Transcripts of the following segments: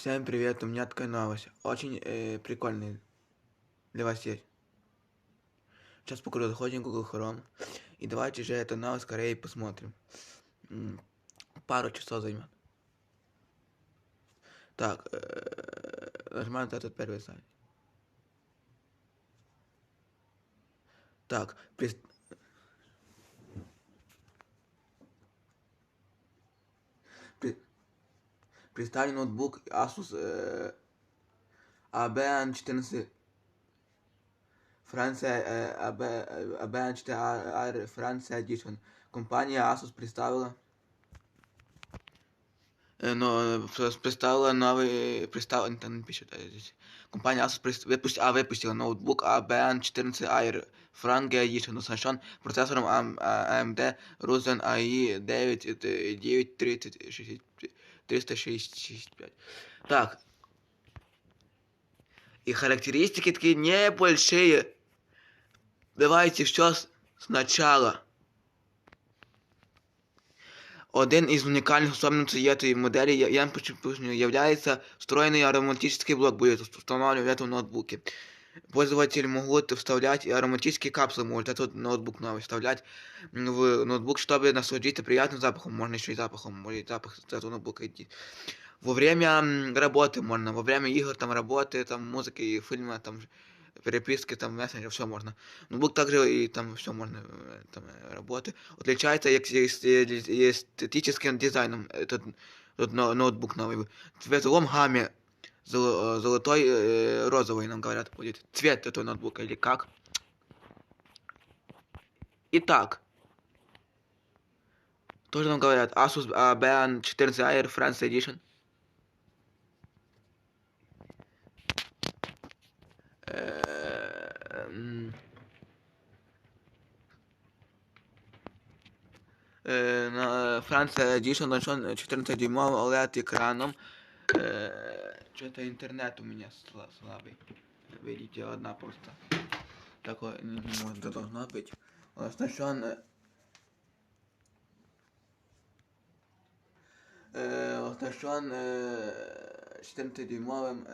Всем привет, у меня такая новость. Очень э, прикольный для вас есть. Сейчас покажу, заходим в Google Chrome. И давайте же эту новость скорее посмотрим. Пару часов займет. Так, э, нажимаем на этот первый сайт. Так, при- представлен ноутбук Asus э, ABN14 Франция э, AB, э, ABN4R Франция Edition. Компанія Asus представила Е, Ну, е, представила новий представила, там не пише, е, здесь. Компания Asus прис- выпустила, а, выпустила ноутбук ABN 14 Air Frank Edition, оснащен процессором AMD AMD Ryzen AI 9 э, 9 30 365. Так. И характеристики такие небольшие. Давайте все с- сначала. Один із унікальних особливостей цієї моделі я- я почему является встроенный ароматический блок будет устанавливать в этом ноутбуке. Пользователи могут вставлять и ароматические капсулы, может этот ноутбук новый вставлять в ноутбук, чтобы насладиться приятным запахом. Можно еще и запахом, может запах с этого ноутбука идти. Во время м, работы можно, во время игр, там работы, там музыки и фильма, там переписки, там мессенджер, все можно. Ноутбук также и там все можно, э, там э, работы. Отличается эк- эс- э, эстетическим дизайном этот, этот но- ноутбук новый. В цветовом гамме золо- э, золотой, э, розовый, нам говорят, будет цвет этого ноутбука или как. Итак, тоже нам говорят Asus ABN 14 Air France Edition. Э, на Франция Edition начал 14 дюймовым OLED экраном. Что-то интернет у меня сла- слабый. Видите, одна просто. Такое не не может да должно быть. Он оснащен э, э, оснащен э, 14 дюймовым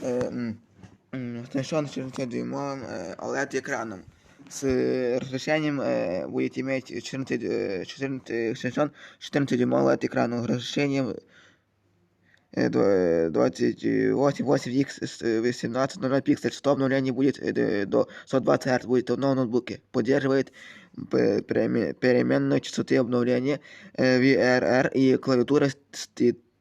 э, э, м, м, оснащен 14-дюймовым э, OLED-экраном. С э, разрешением э, будет иметь 14, э, 14, э, оснащен 14-дюймовым OLED-экраном. Разрешением э, дво- 28 x 1800 пиксель, что обновление будет э, д- до 120 Hz будет в новом ноутбуке. Поддерживает п- переме- переменную частоты обновления э, VRR и клавиатура с с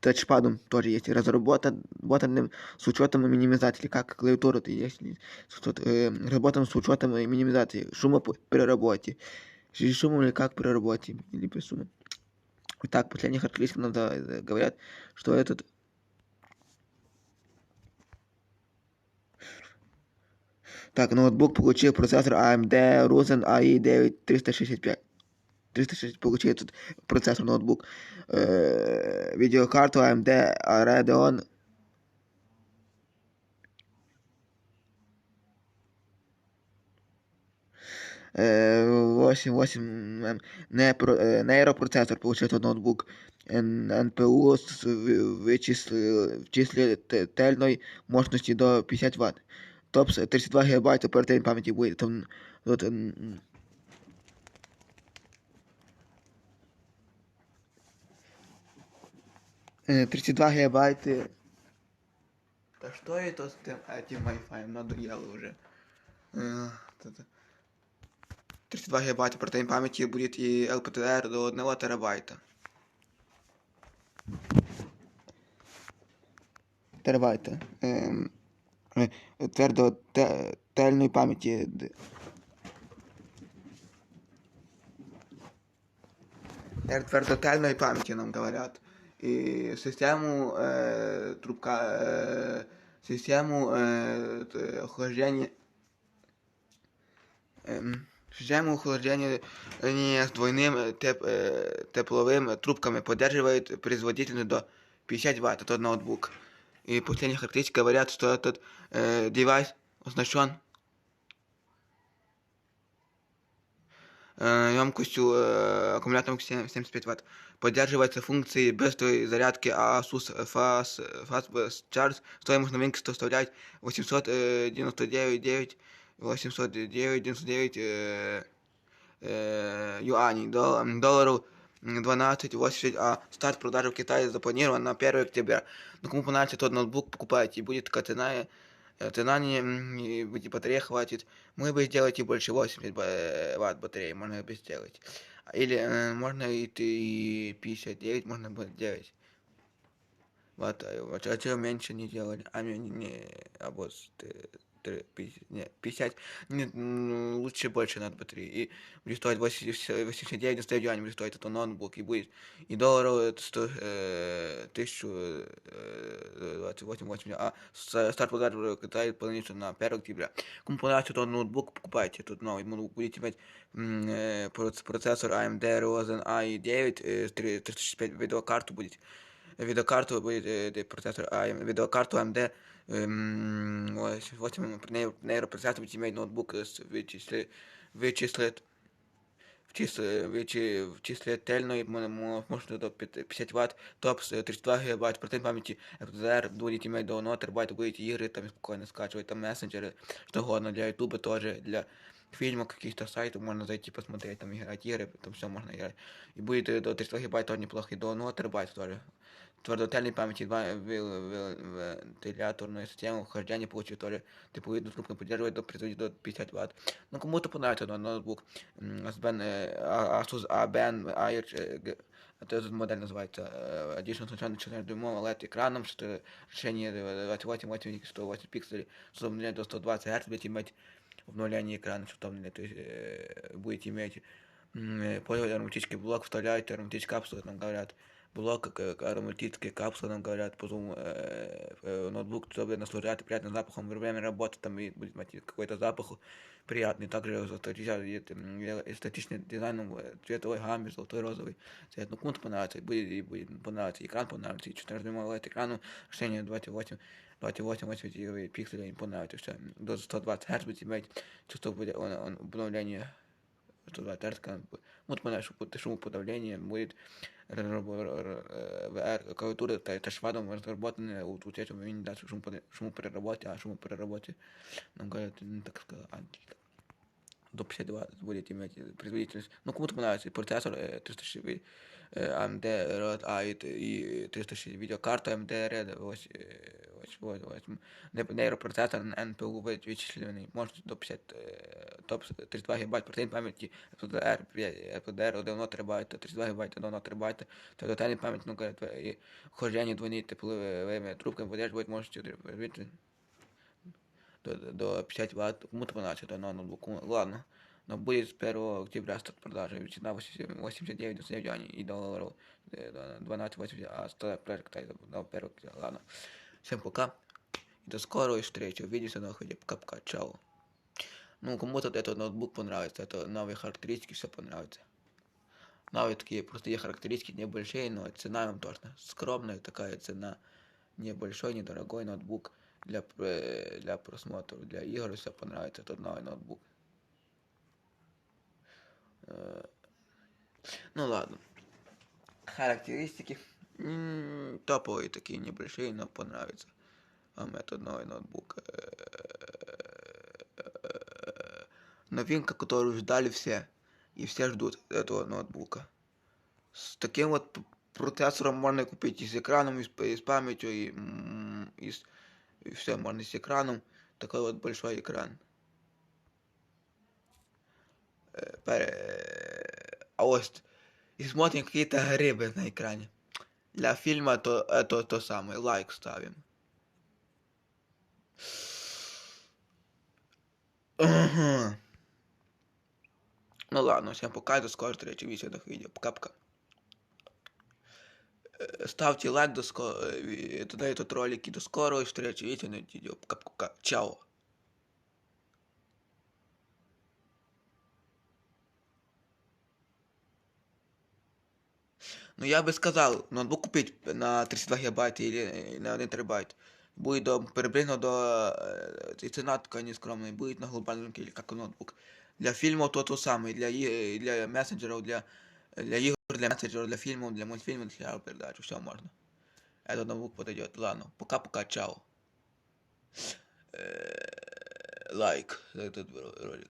тачпадом тоже есть. Разработанным с учетом минимизации, как клавиатура то есть. с э, Разработан с учетом минимизации шума при работе. Шумом или как при работе, или без шума. Итак, последних характеристик нам да- э, говорят, что этот Так, ноутбук получил процессор AMD Ryzen AI 9 365. 360 получил этот процессор ноутбук. Э, видеокарту AMD Radeon э, 8, 8 м, непро- э, нейропроцессор получил этот ноутбук. Н- NPU с вы- вычислил- вычислительной мощностью до 50 Вт. Топ с- 32 гигабайта оперативной памяти будет. Там, вот, 32 гигабайта. Да что это с тем, этим Wi-Fi? Надоело уже. Э, это- 32 гигабайта оперативной памяти будет и LPDR до 1 терабайта. Терабайта. Ем, е, твердо те- тельної пам'яті. д- Тер- Твердотельної пам'яті нам говорят. І систему е, трубка, е, систему е, т- охлаждения Ем, Систему охлаждения не с двойным э, теп, э, тепловым трубками поддерживает производительность до 50 Вт. Это ноутбук. И последние характеристики говорят, что этот э, девайс оснащен емкостью э, аккумулятором 7 75 Вт. Поддерживается функции быстрой зарядки ASUS Fast, Fast Charge. Стоимость новинки составляет 899 809 э, э, юаней, дол- долларов 12,80, а старт продажи в Китае запланирован на 1 октября. Ну, кому понравится тот ноутбук, покупайте, будет такая цена, э, цена не, будет батарея хватит. Мы бы сделать и больше 80 ба- э, ватт батареи, можно бы сделать. Или э, можно и, т- и 59, можно будет делать. Вот, а вот, а чего меньше не делали? А не, не а вот э, тр- 50, не, 50, не, м, лучше больше надо батареи. И будет стоить 80 89 90 юаней будет стоить это ноутбук, и будет, и долларов это 100, э, 1028, 80, а с- старт продаж в Китае планируется на 1 октября. Кому понравится тот ноутбук, покупайте тут новый ноутбук, будете иметь м, э, проц- процессор AMD Ryzen i9, э, 3- 365 видеокарту будет, видеокарту будет э, де- процессор AM, видеокарту AMD, эм, 8 нейропроцессор будет иметь ноутбук с вычисли, вычислит вчисли, вичи, вчислительної мо- мо- можна до п'ят- 50 Вт, топ з 32 ГБ, против пам'яті FDR, будете иметь до 1 тербайт, будете игры там спокойно скачивать, там мессенджеры, что угодно, для ютуба тоже, для фильмов, каких-то сайтов можно зайти посмотреть, там играть игры, там все можно играть. И будет э, до 32 ГБ тоже неплохо, и до 1 тербайт тоже. Твердотельной памяти, два вентиляторную систему охлаждения получит тоже, видно, трубку поддерживает до, производит до 50 Вт. Ну, кому-то понравится но- ноутбук. А- Asus ABN Air, этот модель называется, э, Edition Sunshine 14 дюймовым OLED экраном, что решение 28, 80, 108 пикселей, с обновлением до 120 Гц будете иметь обновление экрана, что там, то есть э, будете иметь м, пользователь ароматический блок, вставляете ароматические капсулы, там говорят, блок, как ароматические капсулы, нам говорят, по Zoom, э, э, ноутбук, чтобы наслаждаться приятным запахом во время работы, там и будет иметь какой-то запах приятный, также эстетичный, эстетичный дизайн, э, цветовой гамме, золотой, розовый цвет, ну кому-то понравится, и будет, и будет понравиться, экран понравится, и 14 дюймовый экрану, решение 28, 28, 80 пикселей, понравится, все, до 120 Гц будет иметь, чувство будет он, 120 Гц, вот понравится, будет шумоподавление, будет VR клавиатура та, та швадом вот у тебя не даст шумопереработки, а шумопереработки, нам говорят, ну, так сказать, а, до 52 будет иметь производительность. Ну, кому-то понравится и процессор э, 360 э, AMD Red i и 360 видеокарта AMD Red 8, э, 8, 8, нейропроцессор NPU вычисленный, может до 50, э, топ 32 гигабайт протеин памяти, FDR, FDR 1 терабайт, 32 гигабайт, 1 терабайт, то тотальной память, ну, говорят, и охлаждение двойные тепловое время, трубка поддерживать можете до, до 50 Вт, понравится, это на ноутбуку, ладно. Но будет с 1 октября старт продажи, цена 89 до юаней и долларов э, до 12,80, а старт проекта до 1 октября, ладно. Всем пока, и до скорой встречи, увидимся на выходе, пока-пока, чао. Ну, кому-то этот ноутбук понравится, это новые характеристики, все понравится. Новые такие простые характеристики, небольшие, но цена им точно скромная такая цена. Небольшой, недорогой ноутбук для, для просмотра, для игр, все понравится этот новый ноутбук. Ну ладно. Характеристики. Топовые такие, небольшие, но понравится. Вам этот новый ноутбук. Новинка, которую ждали все. И все ждут этого ноутбука. С таким вот процессором можно купить и с экраном, и с, и с памятью, и, и, с- и все, можно и с экраном. Такой вот большой экран. Э, пер- А вот и смотрим какие-то грибы на экране. Для фильма то это то самое. Лайк ставим. Ага. Ну ладно, всем пока, до скорой встречи в следующих видео. Пока-пока. Э, Ставьте лайк до скорого, тогда этот ролик и до скорой встречи в следующих видео. Пока-пока. Чао. Ну я бы сказал, ноутбук купить на 32 гигабайта или на 1 терабайт. Будет до, приблизно до... э, И цена такая нескромная. Будет на глобальном рынке или как ноутбук. Для фільму то то саме, для, і- для месенджерів, для, для ігор, для месенджерів, для фільмів, для мультфільмів, для серіалів, передач, все можна. Этот ноутбук подойдет. Ладно, пока-пока, чао. Э, Лайк за этот ролик.